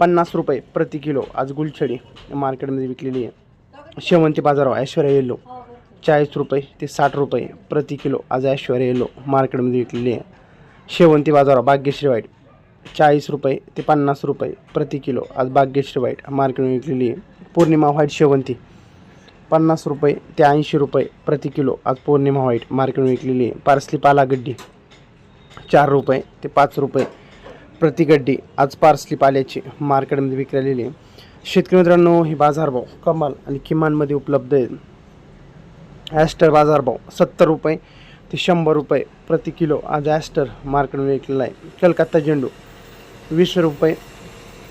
पन्नास रुपये प्रति किलो. आज गुलछडी मार्केटमध्ये विकलेली आहे. शेवंती बाजारभाव ऐश्वर्या येलो चाळीस रुपये ते साठ रुपये प्रति किलो. आज ऐश्वर्या येलो मार्केटमध्ये विकलेली आहे. शेवंती बाजारभाव भाग्यश्री वाईट चाळीस रुपये ते पन्नास रुपये प्रति किलो. आज भाग्यश्री वाईट मार्केटमध्ये विकलेली आहे. पौर्णिमा व्हाईट शेवंती पन्नास रुपये ते ऐंशी रुपये प्रति किलो. आज पौर्णिमा व्हाईट मार्केटमध्ये विकलेली आहे. पार्सली पालागड्डी चार रुपये ते पाच रुपये प्रतिगड्डी आज पार्सली पाल्याची मार्केटमध्ये विकलेली आहे. शेतकरी मित्रांनो हे बाजारभाव कमाल आणि किमानमध्ये उपलब्ध आहेत. ॲस्टर बाजारभाव सत्तर रुपये ते शंभर रुपये प्रति किलो आज ॲस्टर मार्केटमध्ये विकलेला आहे. कलकत्ता झेंडू वीस रुपये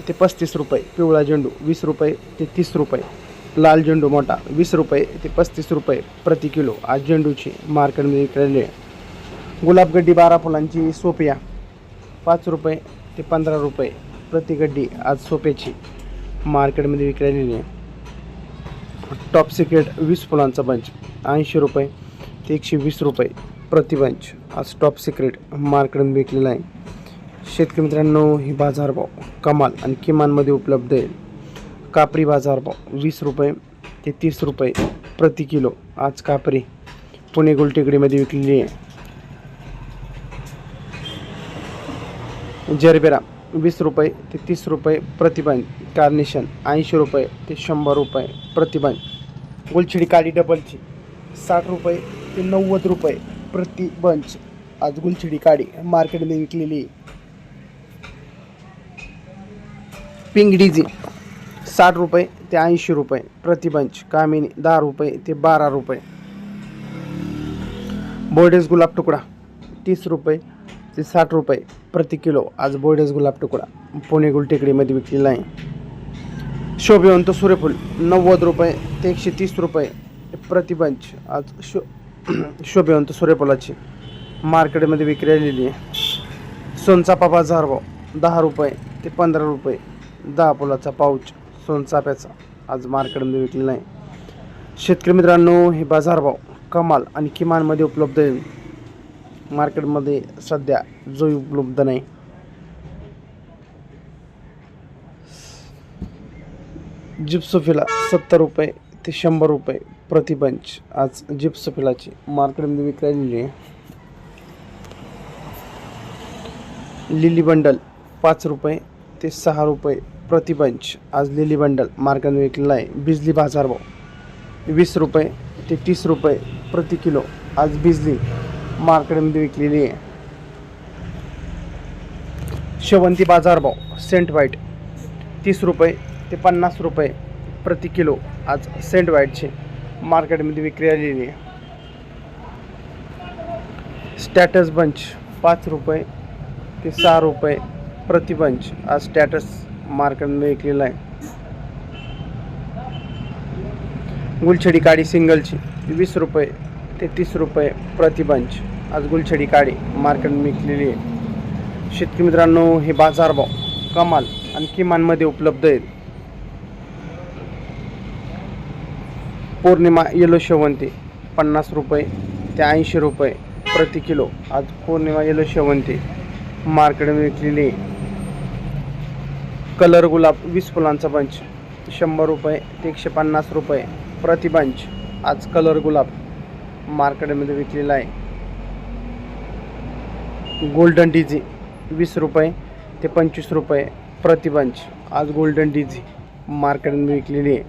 ते पस्तीस रुपये पिवळा झेंडू वीस रुपये ते तीस रुपये लाल झेंडू मोठा वीस रुपये ते पस्तीस रुपये प्रति किलो आज झेंडूची मार्केटमध्ये विकलेली आहे. गुलाबगड्डी बारा फुलांची सोपिया पाच रुपये ते पंधरा रुपये प्रति गड्डी आज सोप्याची. मार्केटमध्ये विकलेली आहे टॉप सिक्रेट वीस फुलांचा बंच ऐंशी रुपये ते एकशे वीस रुपये प्रति बंच आज टॉप सिक्रेट मार्केटमध्ये विकलेला आहे. शेतकरी मित्रांनो ही बाजारभाव कमाल आणि किमानमध्ये उपलब्ध आहे. कापरी बाजारभाव वीस रुपये ते तीस रुपये प्रति किलो. आज कापरी पुणे गुलटेकडीमध्ये विकलेली आहे. जरबेरा वीस रुपये ते तीस रुपये प्रतिबंध कार्निशन ऐंशी रुपये ते शंभर रुपये प्रतिबंध गुलछिडी काळी डबलची साठ रुपये ते नव्वद रुपये प्रतिबंच आज गुलछिडी काळी मार्केटमध्ये विकलेली आहे. पिंक डिझी साठ रुपये ते ऐंशी रुपये प्रतिबंच कामिनी दहा रुपये ते बारा रुपये. बोर्डेस गुलाब तुकडा तीस रुपये ते साठ रुपये प्रति किलो. आज बोर्डेस गुलाब तुकडा पुणे गुलटेकडीमध्ये विकलेला आहे शोभिवंत सूर्यफूल नव्वद रुपये ते एकशे तीस रुपये प्रतिबंच आज शो शोभिवंत सूर्यफुलाची मार्केटमध्ये विक्री आलेली आहे. सोनचापा बाजार दहा रुपये ते पंधरा रुपये. दहा फुलाचा पाऊच सोनचाप्याचा. आज मार्केटमध्ये विकलेला आहे शेतकरी मित्रांनो हे बाजारभाव कमाल आणि किमानमध्ये उपलब्ध आहे. मार्केटमध्ये सध्या जो उपलब्ध नाही. जिप्सोफिला सत्तर रुपये ते शंभर रुपये प्रतिबंच आज जिप्सोफिलाची मार्केटमध्ये विकलेली आहे. लिली बंडल पाच रुपये ते सहा रुपये प्रतिबंच आज लिली बंडल मार्केटमध्ये विकलेला आहे बिजली बाजारभाव वीस रुपये ते तीस रुपये प्रति किलो. आज बिजली मार्केटमध्ये विकलेली आहे. शेवंती बाजारभाव सेंट व्हाईट. तीस रुपये ते पन्नास रुपये प्रति किलो आज सेंट व्हाईटची मार्केटमध्ये विक्री आलेली आहे. स्टॅटस बंच पाच रुपये ते सहा रुपये प्रति बंच आज स्टॅटस मार्केटमध्ये विकलेला आहे. गुलछडी काडी सिंगलची वीस रुपये ते तीस रुपये प्रति बंच. आज गुलछडी काडी मार्केट विकलेली आहे. शेतकरी मित्रांनो हे बाजारभाव कमाल आणि किमानमध्ये उपलब्ध आहेत. पौर्णिमा येलो शेवंती पन्नास रुपये ते ऐंशी रुपये प्रति किलो. आज पौर्णिमा येलो शेवंती मार्केटमध्ये विकलेली आहे. कलर गुलाब वीस फुलांचा बंच शंभर रुपये ते एकशे पन्नास रुपये प्रति बंच. आज कलर गुलाब मार्केटमध्ये विकलेला आहे. गोल्डन डीजी वीस रुपये ते पंचवीस रुपये प्रतिबंच. आज गोल्डन डीजी मार्केटमध्ये विकलेली आहे.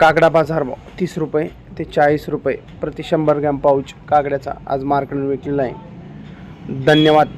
काकडा बाजारभाव तीस रुपये ते चाळीस रुपये प्रति शंभर ग्रॅम पाऊच काकड्याचा आज मार्केटमध्ये विकलेला आहे. धन्यवाद.